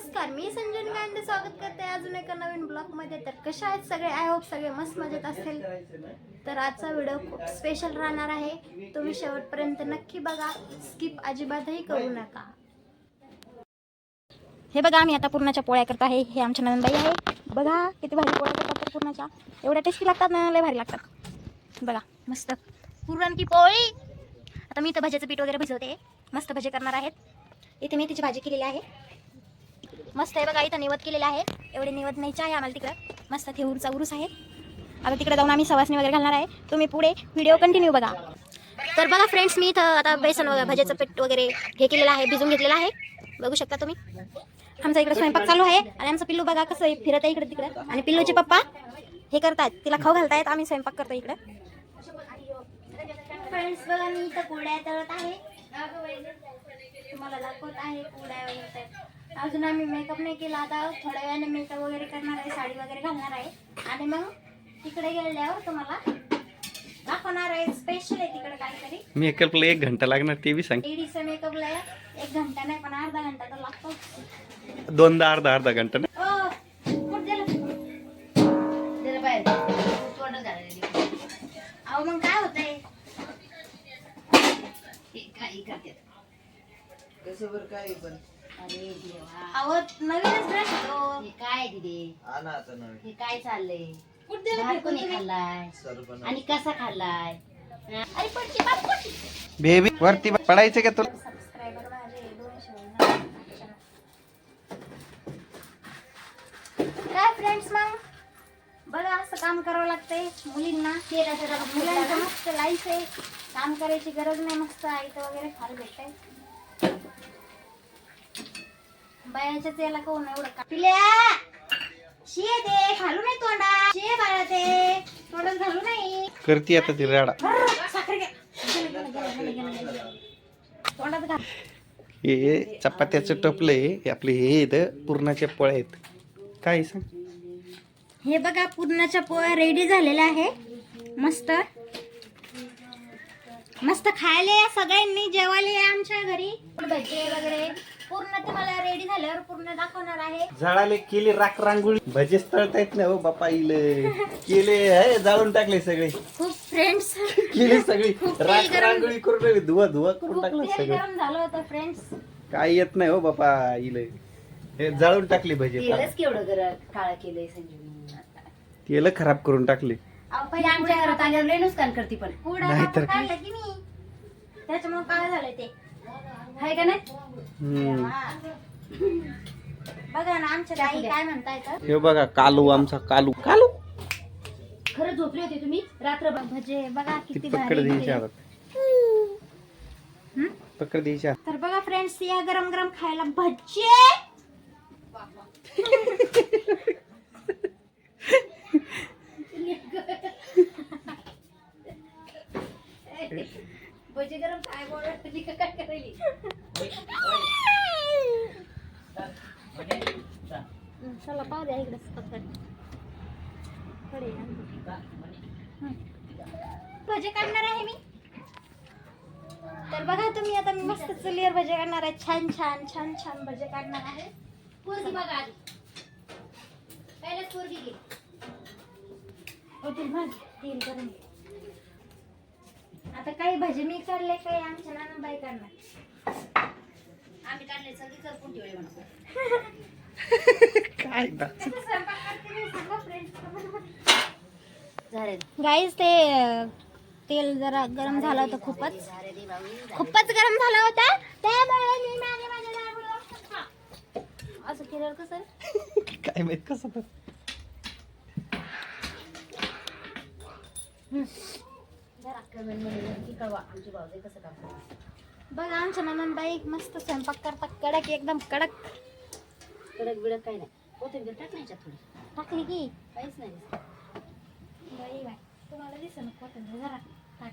नमस्कार मी संजन गांधी स्वागत करते अजून एका नवीन ब्लॉगमध्ये तर कशा आहेत सगळे? आय होप सगळे मस्त मजेत असतील तर आजचा व्हिडिओ खूप स्पेशल राहणार आहे. तुम्ही शेवटपर्यंत नक्की बघा. स्किप अजिबातही करू नका. हे बघा आम्ही आता पूर्णाच्या पोळ्या करत आहे. हे आमच्या नंदबाई आहे. बघा किती भारी पोळ्या करतात तर पूर्णाच्या. एवढ्या टेस्टी लागतात ना लय भारी लागतात. बघा मस्त. पुरणकी पोळी. आता मी इथं भज्याचं पीठ वगैरे भिजवते. मस्त भजे करणार आहेत. इथे मेथीची भाजी केलेली आहे. मस्त आहे बघा इथं निवत केलेलं आहे. एवढे निवत न्यायचे आहे आम्हाला तिकडं. मस्त थेऊरचा उरूस आहे. आता तिकडे जाऊन आम्ही सवासणी वगैरे घालणार आहे. तुम्ही पुढे व्हिडिओ कंटिन्यू बघा. तर बघा फ्रेंड्स मी इथं आता बेसन वगैरे भज्याचं पीठ वगैरे हे केलेलं आहे भिजून घेतलेलं आहे. बघू शकता तुम्ही. आमचा इकडे स्वयंपाक चालू आहे. आणि आमचं पिल्लू बघा कसं आहे, फिरत आहे इकडे तिकडे. आणि पिल्लूचे पप्पा हे करतात तिला खाऊ घालतायत. आम्ही स्वयंपाक करतो इकडे. फ्रेंड्स बघा मी इथं कोड्या तळत आहे. तुम्हाला दाखवत आहे पोळ्या वगैरे. अजून आम्ही मेकअप नाही केला. आता थोड्या वेळाने मेकअप वगैरे करणार आहे साडी वगैरे घालणार आहे. आणि मग तिकडे गेल्यावर तुम्हाला दाखवणार आहे. स्पेशल आहे तिकडे काहीतरी. मेकअपला एक घंटा लागणार ते बी सांग. मेकअपला एक घंटा नाही पण अर्धा घंटा तर लागतो दोनदा अर्धा अर्धा घंटा काय पण. अरे देवा. अहो नवीनच ड्रेस होतो हे काय दिदे आणा आता नवीन. हे काय चाललंय? कुठे भात कोणी? खाल्लाय? सरपण. आणि कसा खाल्लाय? अरे पडची बाप पडची बेबी वरती पडायचं का तुला? सबस्क्रायबर माझे दोनशे होणार. काय फ्रेंड्स मग? बघा असं काम करावं लागतंय मुलींना. मुलांचं मस्त लाईफ आहे. काम करायची गरज नाही मस्त आईचं वगैरे खायला भेटतंय. बायाच्याच याला कोण एवढं का पिल्या! शिये दे घालू नाही तोंडा शिये बाळा ते तोंडात घालू नाही. करती आता ती राडा. साखर घ्या गेलं, गेलं, गेलं, गेलं, गेलं, गेलं. तोंडात घाल. हे चपात्याचं टपलं आहे. हे आपले हे इथं पुरणाच्या पोळ्या आहेत. काय सांग? हे बघा पूर्णाच्या पोळ्या रेडी झालेल्या आहे. मस्त. मस्त खायला या सगळ्यांनी जेवायला या आमच्या घरी. भजे वगैरे. पूर्ण तुम्हाला रेडी झाल्यावर पूर्ण दाखवणार आहे. झाडाले केले राख रांगोळी. भजेच तळतायत ना हो बापा इले. केले हे जाळून टाकले सगळे. खूप फ्रेंड्स केले सगळी. खूप राख गरम- रांगोळी करून टाकली धुवा धुवा करून खूप टाकलं तेल सगळं. गरम झालं होतं फ्रेंड्स काय येत नाही हो बापा इले. हे जाळून टाकली भजे. तेलच केवढं घर काळ केलंय संजीवनी. तेल खराब करून टाकले. पहिले आमच्या घरात आल्यावर लय नुकसान करते पण. नाहीतर काय. काढलं की मी त्याच्यामुळे काय झालं ते? हाय का नाही? बघा ना आमच्या ताई काय म्हणतायत हे बघा कालू आमचा कालू. कालू? खरं झोपली होती तुम्ही? रात्र भजे बघा किती पकड भारी? पकड. तर बघा फ्रेंड्स या गरम गरम खायला भज्जे भजी गरम काय बोलत तुम्ही काय करायली चला पाहू द्या इकडे. भजे काढणार आहे मी? तर बघा तुम्ही आता मी मस्त चुलीवर भजे काढणार आहे. छान छान छान छान भजे काढणार आहे. पोरगी बघा आधी. पहिलेच पोरगी घे. होतील भाज तेल करून आता काही भजे मी काढले काही आमच्या नानाबाई काढणार आम्ही काढले सगळी करपून ठेवले गाईज ते तेल जरा गरम झालं होतं खूपच. खूपच गरम झाला होता. त्यामुळे मी माझ्या माझ्या. असं केल्यावर कसं काय माहीत कसं पण. जरा कमेंटमध्ये नक्की कळवा. आमची भाऊजाई कसं काम बघ आमच्या ननंदबाई मस्त स्वयंपाक करतात. कडक एकदम कडक. कडक बिडक काही नाही. कोथिंबीर टाक नाही थोडी. टाकली की? काहीच नाही. बाई बाई. तुम्हाला नको जरा टाक.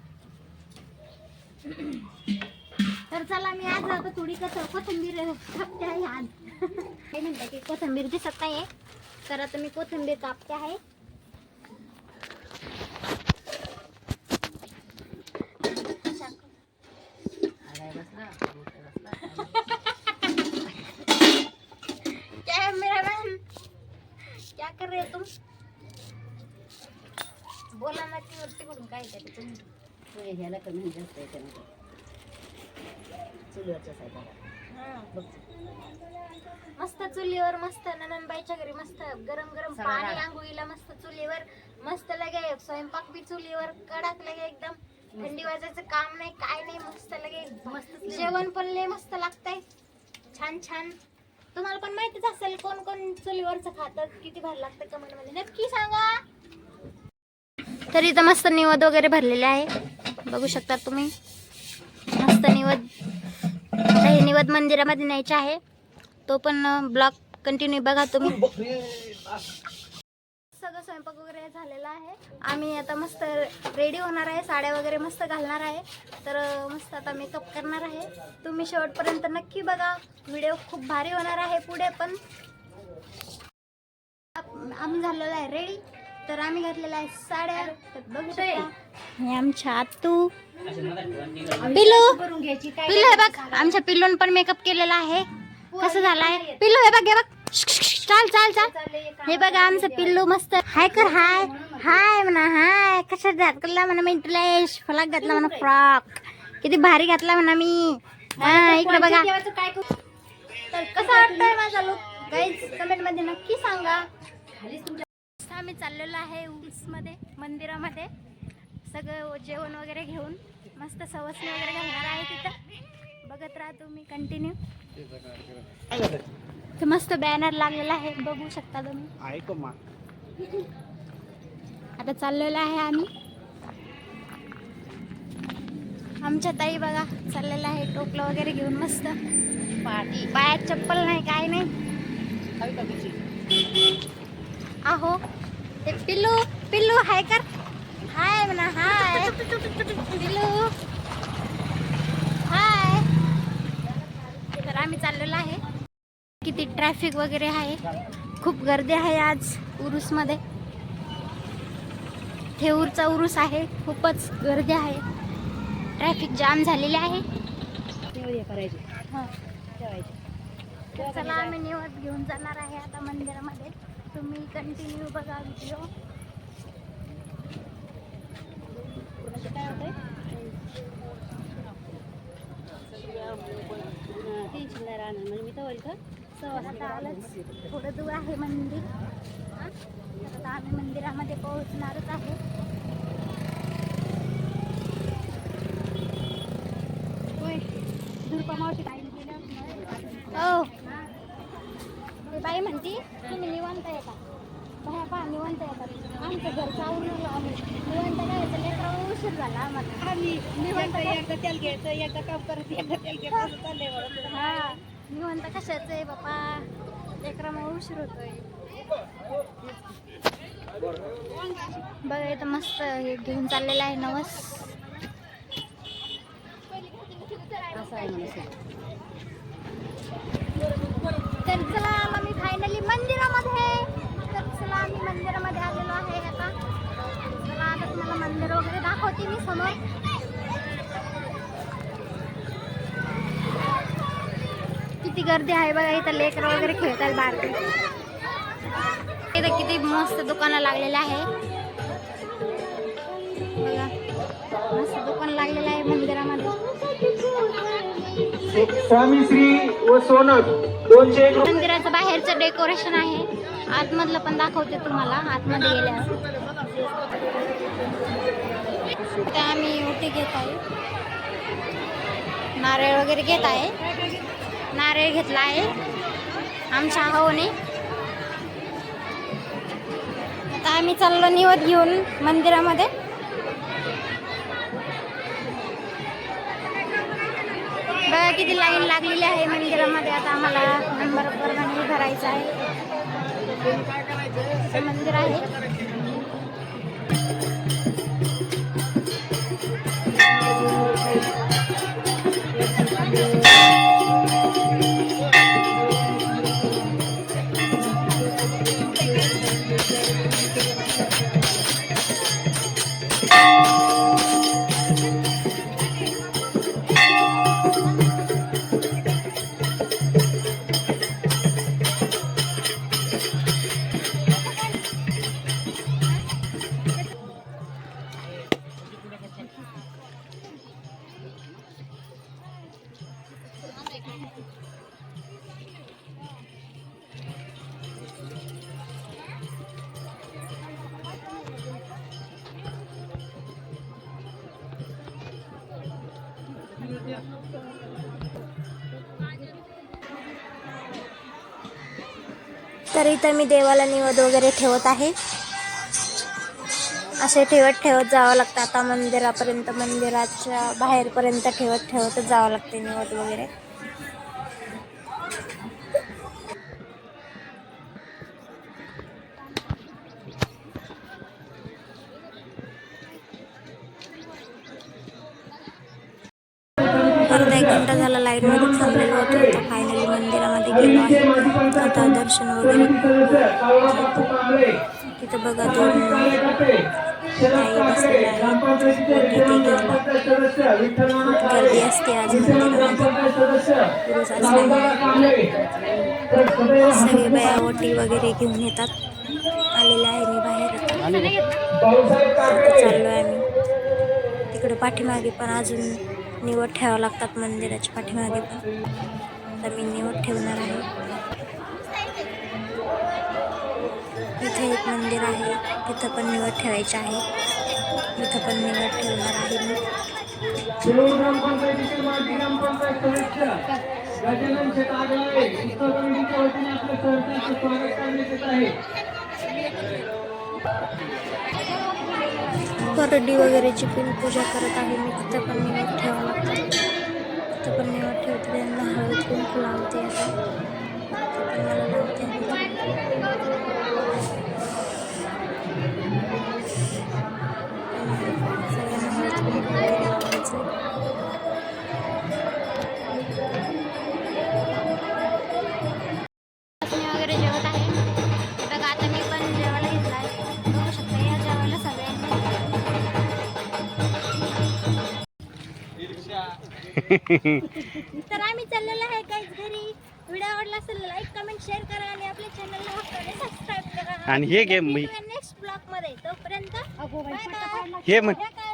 तर चला मी आज आता थोडी कसं कोथिंबीर कापते आहे आज. काय म्हणते की कोथिंबीर दिसत नाहीये. तर आता मी कोथिंबीर कापते आहे. बसला, मोठा बसला. कैमरामैन क्या कर रहे हो तुम? बोला ना की वरती कडून काय काय तुम्ही होय, ह्याला कमी जास्त आहे त्यामध्ये चुलीवरच्या बघ मस्त चुलीवर मस्त नननबाईच्या घरी मस्त गरम गरम पाणी. आंघोळीला मस्त चुलीवर मस्त लगे स्वयंपाक बी चुलीवर कडक लगे एकदम. थंडी वाजायचं काम नाही काय नाही मस्त लगे मस्त जेवण पण लय मस्त लागतंय. छान छान. तुम्हाला पण माहितीच असेल कोण कोण चुलीवरचं खातं किती भारी लागतं कमेंटमध्ये नक्की सांगा. तर इथं मस्त निवद वगैरे भरलेले आहे. बघू शकता तुम्ही. मस्त निवद. हे निवद मंदिरामध्ये न्यायचे आहे. तो पण ब्लॉग कंटिन्यू बघा तुम्ही. स्वयंपाक वगैरे झालेला आहे. आम्ही आता मस्त रेडी होणार आहे. साड्या वगैरे मस्त घालणार आहे. तर मस्त आता मेकअप करणार आहे. तुम्ही शेवटपर्यंत नक्की बघा. व्हिडिओ खूप भारी होणार आहे पुढे पण. आम्ही झालेलो आहे रेडी तर आम्ही घातलेला आहे साड्या. तर बघू शकता. आमच्या आतू पिलू पिलू हे बघ. आमच्या पिलून पण मेकअप केलेला आहे. कसं झाला आहे पिलू हे बघ हे बघ. चाल चाल चाल. हे बघा आमचं पिल्लू मस्त. हाय कर हाय. हाय म्हणा हाय. कशा घातला म्हणा मी ड्रेस फ्रॉक घातला म्हणा फ्रॉक. किती भारी घातला म्हणा मी. हा इकडे बघा. देवाचं काय करू तर कसा वाटतोय माझा लुक कमेंटमध्ये नक्की सांगा. आम्ही चाललेलो आहे मध्ये मंदिरामध्ये. सगळं जेवण वगैरे घेऊन मस्त सवसणी वगैरे घालणार आहे तिथं. बघत राहा तुम्ही कंटिन्यू तर मस्त बॅनर लागलेला आहे बघू शकता तुम्ही. ऐक मा. आता चाललेलो आहे आम्ही. आमच्या ताई बघा चाललेलं आहे टोपलं वगैरे घेऊन मस्त. पार्टी. पायात चप्पल नाही काय नाही. आहो ते पिल्लू पिल्लू हाय कर. हाय म्हणा हाय. पिल्लू हाय तर आम्ही चाललेलो आहे किती ट्रॅफिक वगैरे आहे. खूप गर्दी आहे आज उरूसमध्ये. थेऊरचा उरूस आहे. खूपच गर्दी आहे. ट्रॅफिक जाम झालेले आहे. हां. ठेवायचे चला आम्ही निवड घेऊन जाणार आहे आता मंदिरामध्ये. तुम्ही कंटिन्यू बघा व्हिडिओ म्हणजे काय होतंय सव्वा आता आलंच. थोडं दूर आहे मंदिर. हां? आता आम्ही मंदिरामध्ये पोहोचणारच आहे. हो. ते बाई म्हणती तुम्ही निवांत येता बाहेर पहा निवांत येतात आमचं घर चावून आम्ही. निवांत काय लेकरावर उशीर झाला आम्हाला. निवांत एकदा तेल घ्यायचं एकदा काम करत एकदा तेल घ्यायचं चाललंय बरं हा. म्हणता कशाचं आहे बापा? लेकरामुळे उशीर होतोय. बघा इथं मस्त हे घेऊन चाललेलं आहे नवस असं आहे तर चला आम्ही फायनली मंदिरामध्ये. तर चला आम्ही मंदिरामध्ये आलेलो आहे आता. चला आता तुम्हाला मंदिर वगैरे दाखवते मी समोर किती गर्दी आहे बघा इथं लेकरं वगैरे खेळतात बाहेर. इथं किती मस्त दुकानं लागलेले आहे. बघा मस्त दुकान लागलेलं आहे मंदिरामध्ये. स्वामी श्री व सोनक दोनशे एक मंदिराचं बाहेरचं डेकोरेशन आहे. आतमधलं पण दाखवते तुम्हाला आतमध्ये गेल्यावर. इथे आम्ही ओटी घेत आहे. नारळ वगैरे घेत आहे. नारळ घेतला आहे आमच्या हावने आता आम्ही चाललो निवत घेऊन मंदिरामध्ये. बघा किती लाईन लागलेली आहे मंदिरामध्ये. आता आम्हाला नंबर प्रमाणे भरायचा आहे. असं मंदिर आहे. तर इथं मी देवाला निवद वगैरे ठेवत आहे. असे ठेवत ठेवत जावं लागतं. आता मंदिरापर्यंत मंदिराच्या बाहेरपर्यंत ठेवत ठेवतच जावं लागते निवद वगैरे अर्धा एक घंटा झाला लाईनमध्ये होतं फायनली मंदिरामध्ये गेलो आहे. आता दर्शन वगैरे तिथं बघा दोन नाही बसलेल्या आहे ते गर्दी असते आज मंदिरामध्ये. सगळे बाया ओटी वगैरे घेऊन येतात. आलेला आहे मी बाहेर आता. चाललो आहे मी तिकडे पाठीमागे पण अजून निवड ठेवावं लागतात मंदिराच्या पाठीमागे पण. तर मी निवड ठेवणार आहे. इथे एक मंदिर आहे. तिथं पण निवड ठेवायची आहे. इथं पण निवड ठेवणार आहे मी. गजानन कमिटीच्या वतीने आपल्या सहकार्याचे स्वागत करण्यात येत आहे करडी वगैरेची पण पूजा करत आहे. मी तिथं पण निवड ठेवावं लागतं. तिथं पण निवड ठेवते. त्यांना हळद कुंकू लावते आता. पण मला लावते. तर आम्ही चाललेलो आहे काहीच घरी व्हिडिओ आवडला असेल लाईक कमेंट शेअर करा आणि आपल्या चॅनलला हक्काने सबस्क्राईब करा आणि हे गेम नेक्स्ट ब्लॉगमध्ये तोपर्यंत. हे म्हण Bye bye.